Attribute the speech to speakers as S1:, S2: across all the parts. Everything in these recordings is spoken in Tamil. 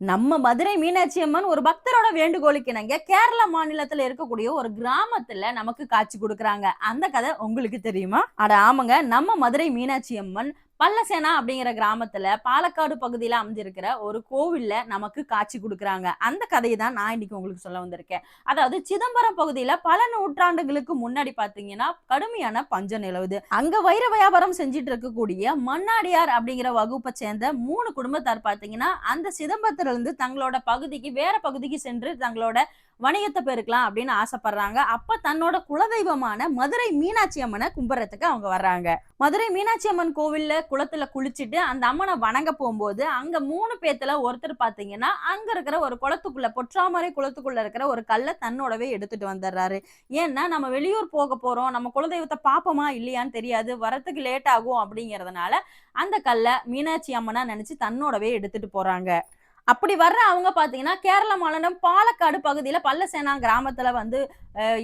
S1: நம்ம மதுரை மீனாட்சி அம்மன் ஒரு பக்தரோட வேண்டுகோளுக்கு இணங்க கேரள மாநிலத்துல இருக்கக்கூடிய ஒரு கிராமத்துல நமக்கு காட்சி கொடுக்குறாங்க. அந்த கதை உங்களுக்கு தெரியுமா? அட ஆமாங்க. நம்ம மதுரை மீனாட்சி அம்மன் பல்லசேனா அப்படிங்கிற கிராமத்துல பாலக்காடு பகுதியில அமைஞ்சிருக்கிற ஒரு கோவில்ல நமக்கு காட்சி கொடுக்குறாங்க. அந்த கதையை தான் நான் இன்னைக்கு உங்களுக்கு சொல்ல வந்திருக்கேன். அதாவது சிதம்பரம் பகுதியில பல நூற்றாண்டுகளுக்கு முன்னாடி பாத்தீங்கன்னா கடுமையான பஞ்சம் நிலவுது. அங்க வைர வியாபாரம் செஞ்சுட்டு இருக்கக்கூடிய மண்ணாடியார் அப்படிங்கிற வகுப்பை சேர்ந்த மூணு குடும்பத்தார் பாத்தீங்கன்னா அந்த சிதம்பரத்துல இருந்து தங்களோட பகுதிக்கு வேற பகுதிக்கு சென்று தங்களோட வணிகத்தை பெருக்கலாம் அப்படின்னு ஆசைப்படுறாங்க. அப்ப தன்னோட குலதெய்வமான மதுரை மீனாட்சி அம்மனை கும்பிட்றதுக்கு அவங்க வர்றாங்க. மதுரை மீனாட்சி அம்மன் கோவில்ல குளத்துல குளிச்சுட்டு அந்த அம்மனை வணங்க போகும்போது அங்க மூணு பேத்துல ஒருத்தர் பாத்தீங்கன்னா அங்க இருக்கிற ஒரு குளத்துக்குள்ள பொற்றாமரை குளத்துக்குள்ள இருக்கிற ஒரு கல்லை தன்னோடவே எடுத்துட்டு வந்துடுறாரு. ஏன்னா நம்ம வெளியூர் போக போறோம் நம்ம குலதெய்வத்தை பாப்போமா இல்லையான்னு தெரியாது வரத்துக்கு லேட் ஆகும் அப்படிங்கிறதுனால அந்த கல்லை மீனாட்சி அம்மனா நினைச்சு தன்னோடவே எடுத்துட்டு போறாங்க. அப்படி வர்ற அவங்க பார்த்தீங்கன்னா கேரள மாநிலம் பாலக்காடு பகுதியில் பல்லசேனா கிராமத்தில் வந்து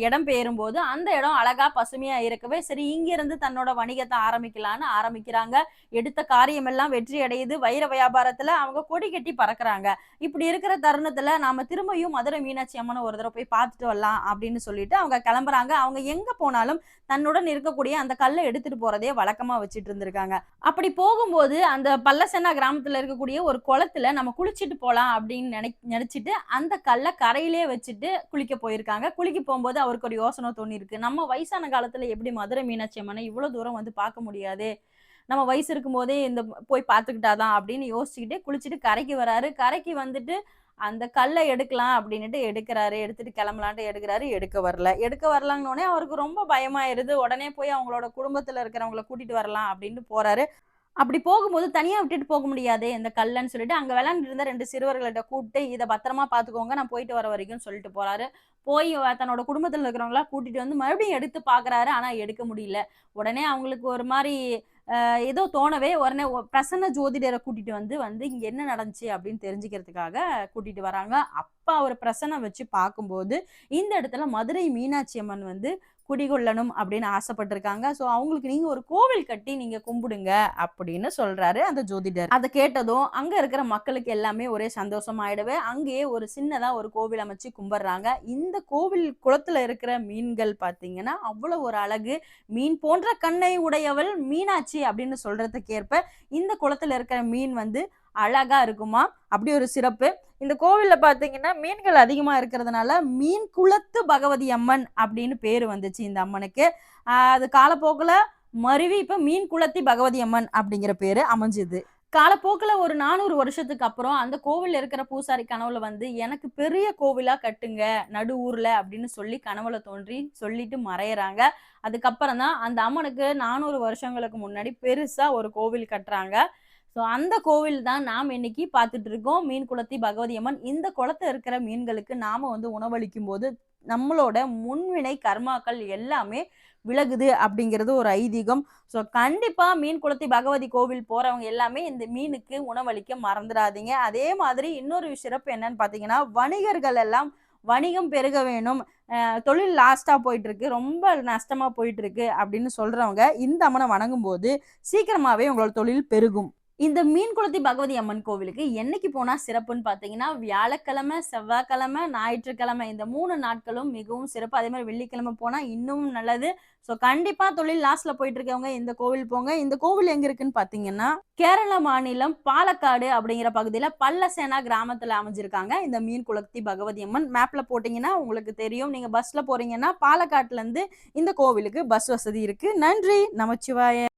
S1: இடம் பெயரும் போது அந்த இடம் அழகா பசுமையா இருக்கவே சரி இங்கிருந்து தன்னோட வணிகத்தை ஆரம்பிக்கலாம்னு ஆரம்பிக்கிறாங்க. எடுத்த காரியம் எல்லாம் வெற்றி அடையுது. வைர வியாபாரத்துல அவங்க கொடி கட்டி பறக்குறாங்க. இப்படி இருக்கிற தருணத்துல நாம திரும்பியும் மதுரை மீனாட்சி அம்மனை ஒரு தடவை போய் பார்த்துட்டு வரலாம் அப்படின்னு சொல்லிட்டு அவங்க கிளம்புறாங்க. அவங்க எங்க போனாலும் தன்னுடன் இருக்கக்கூடிய அந்த கல்லை எடுத்துட்டு போறதே வழக்கமா வச்சுட்டு இருந்திருக்காங்க. அப்படி போகும்போது அந்த பல்லசேனா கிராமத்துல இருக்கக்கூடிய ஒரு குளத்துல நம்ம குளிச்சுட்டு போலாம் அப்படின்னு நினை நினச்சிட்டு அந்த கல்லை கரையிலே வச்சுட்டு குளிக்க போயிருக்காங்க. குளிக்க போகும்போது அவருக்கு ஒரு யோசனை தோணிருக்கு நம்ம வயசான காலத்தில் எப்படி மதுரை மீனாட்சி அம்மனை இவ்வளோ தூரம் வந்து பார்க்க முடியாது? நம்ம வயசு இருக்கும்போதே இந்த போய் பார்த்துக்கிட்டாதான் அப்படின்னு யோசிச்சுக்கிட்டு குளிச்சுட்டு கரைக்கு வராரு. கரைக்கு வந்துட்டு அந்த கல்லை எடுக்கலாம் அப்படின்னுட்டு எடுக்கிறாரு. எடுத்துட்டு கிளம்பலான்ட்டு எடுக்கிறாரு. எடுக்க வரல. எடுக்க வரலாங்கன்னொடனே அவருக்கு ரொம்ப பயமாயிருது. உடனே போய் அவங்களோட குடும்பத்துல இருக்கிறவங்கள கூட்டிட்டு வரலாம் அப்படின்ட்டு போறாரு. அப்படி போகும்போது தனியா விட்டுட்டு போக முடியாதே இந்த கல்லன்னு சொல்லிட்டு அங்க விளையாண்டு இருந்த ரெண்டு சிறுவர்கள்ட்ட கூப்பிட்டு இதை பத்திரமா பாத்துக்கோங்க நான் போயிட்டு வர வரைக்கும் சொல்லிட்டு போறாரு. போய் தன்னோட குடும்பத்தில் இருக்கிறவங்களா கூட்டிட்டு வந்து மறுபடியும் எடுத்து பாக்குறாரு. ஆனா எடுக்க முடியல. உடனே அவங்களுக்கு ஒரு மாதிரி ஏதோ தோணவே உடனே பிரசன்ன ஜோதிடரை கூட்டிட்டு வந்து வந்து இங்க என்ன நடந்துச்சு அப்படின்னு தெரிஞ்சுக்கிறதுக்காக கூட்டிட்டு வராங்க. இப்போ ஒரு பிரசன்னம் வச்சு பார்க்கும்போது இந்த இடத்துல மதுரை மீனாட்சி அம்மன் வந்து குடிகொள்ளணும் அப்படின்னு ஆசைப்பட்டிருக்காங்க. ஸோ அவங்களுக்கு நீங்கள் ஒரு கோவில் கட்டி நீங்கள் கும்பிடுங்க அப்படின்னு சொல்கிறாரு அந்த ஜோதிடர். அதை கேட்டதும் அங்கே இருக்கிற மக்களுக்கு எல்லாமே ஒரே சந்தோஷமாயிடவே. அங்கேயே ஒரு சின்னதாக ஒரு கோவில் அமைச்சு கும்பிட்றாங்க. இந்த கோவில் குளத்தில் இருக்கிற மீன்கள் பார்த்தீங்கன்னா அவ்வளோ ஒரு அழகு. மீன் போன்ற கண்ணை உடையவள் மீனாட்சி அப்படின்னு சொல்கிறதுக்கேற்ப இந்த குளத்தில் இருக்கிற மீன் வந்து அழகா இருக்குமா? அப்படி ஒரு சிறப்பு. இந்த கோவிலில் பார்த்தீங்கன்னா மீன்கள் அதிகமாக இருக்கிறதுனால மீன் குளத்து பகவதி அம்மன் அப்படின்னு பேர் வந்துச்சு இந்த அம்மனுக்கு. அது காலப்போக்கில் மருவி இப்போ மீன் குளத்தி பகவதி அம்மன் அப்படிங்கிற பேர் அமைஞ்சுது. காலப்போக்கில் ஒரு நானூறு வருஷத்துக்கு அப்புறம் அந்த கோவில் இருக்கிற பூசாரி கனவுல வந்து எனக்கு பெரிய கோவிலாக கட்டுங்க நடு ஊரில் அப்படின்னு சொல்லி கனவுல தோன்றி சொல்லிட்டு மறையிறாங்க. அதுக்கப்புறம் தான் அந்த அம்மனுக்கு நானூறு வருஷங்களுக்கு முன்னாடி பெருசாக ஒரு கோவில் கட்டுறாங்க. ஸோ அந்த கோவில் தான் நாம் இன்னைக்கு பார்த்துட்டு இருக்கோம். மீன் குளத்தி பகவதி அம்மன். இந்த குளத்துல இருக்கிற மீன்களுக்கு நாம வந்து உணவளிக்கும் போது நம்மளோட முன்வினை கர்மாக்கள் எல்லாமே விலகுது அப்படிங்கிறது ஒரு ஐதீகம். ஸோ கண்டிப்பாக மீன் குளத்தி பகவதி கோவில் போகிறவங்க எல்லாமே இந்த மீனுக்கு உணவளிக்க மறந்துடாதீங்க. அதே மாதிரி இன்னொரு சிறப்பு என்னன்னு பார்த்தீங்கன்னா வணிகர்கள் எல்லாம் வணிகம் பெருக வேணும். தொழில் லாஸ்ட்டாக போயிட்டுருக்கு. ரொம்ப நஷ்டமாக போயிட்டுருக்கு அப்படின்னு சொல்கிறவங்க இந்த அம்மனை வணங்கும் போது சீக்கிரமாகவே உங்களோட தொழில் பெருகும். இந்த மீன் குளத்தி பகவதி அம்மன் கோவிலுக்கு என்னைக்கு போனா சிறப்புன்னு பார்த்தீங்கன்னா வியாழக்கிழமை செவ்வாய்க்கிழமை ஞாயிற்றுக்கிழமை இந்த மூணு நாட்களும் மிகவும் சிறப்பு. அதே மாதிரி வெள்ளிக்கிழமை போனா இன்னும் நல்லது. ஸோ கண்டிப்பா தொழில் லாஸ்ட்ல போயிட்டு இருக்கவங்க இந்த கோவில் போங்க. இந்த கோவில் எங்க இருக்குன்னு பாத்தீங்கன்னா கேரள மாநிலம் பாலக்காடு அப்படிங்கிற பகுதியில பல்லசேனா கிராமத்துல அமைஞ்சிருக்காங்க. இந்த மீன் குளத்தி பகவதி அம்மன் மேப்ல போட்டீங்கன்னா உங்களுக்கு தெரியும். நீங்க பஸ்ல போறீங்கன்னா பாலக்காட்டுல இருந்து இந்த கோவிலுக்கு பஸ் வசதி இருக்கு. நன்றி. நமச்சிவாய.